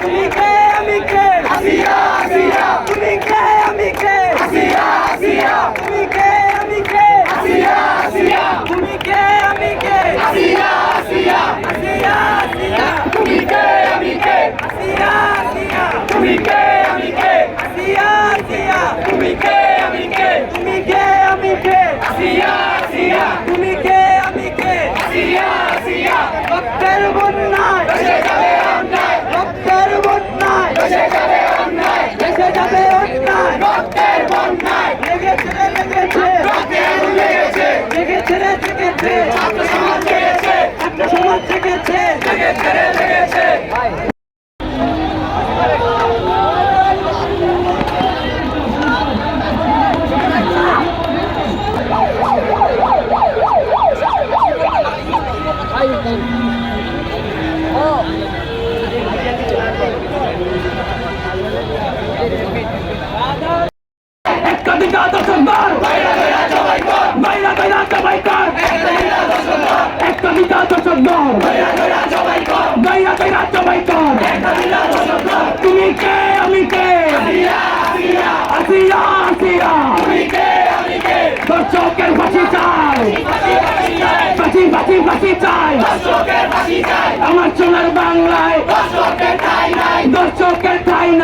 তুমি কে আমি কে তুমি কে আমি কে তুমি কে আমি কে তুমি কে আমি কে আসিয়া আসিয়া আসিয়া তুমি কে আমি কে আসিয়া আসিয়া তুমি কে আমি কে আসিয়া আসিয়া তুমি কে আমি কে তুমি কে আমি কে আসিয়া আসিয়া তুমি কে আমি কে আসিয়া আসিয়া রক্তের বন্যায় দেশে যাবে অন্যায় রক্তের বন্যায় দেশে যাবে অন্যায় দেশে যাবে অন্যায় রক্তের বন্যায় লেগেছে লেগেছে রক্তের লেগেছে লেগেছে লেগেছে ছাত্র সমাজ লেগেছে ছাত্র সমাজ লেগেছে লেগেছে লেগেছে তুমি কে আমি কে আসিয়া আসিয়া দর্শকের ফাঁসি চাই ফাঁসি ফাঁসি ফাঁসি চাই দর্শকের ফাঁসি চাই আমার সোনার বাংলায়। দর্শকের ঠাই নাই।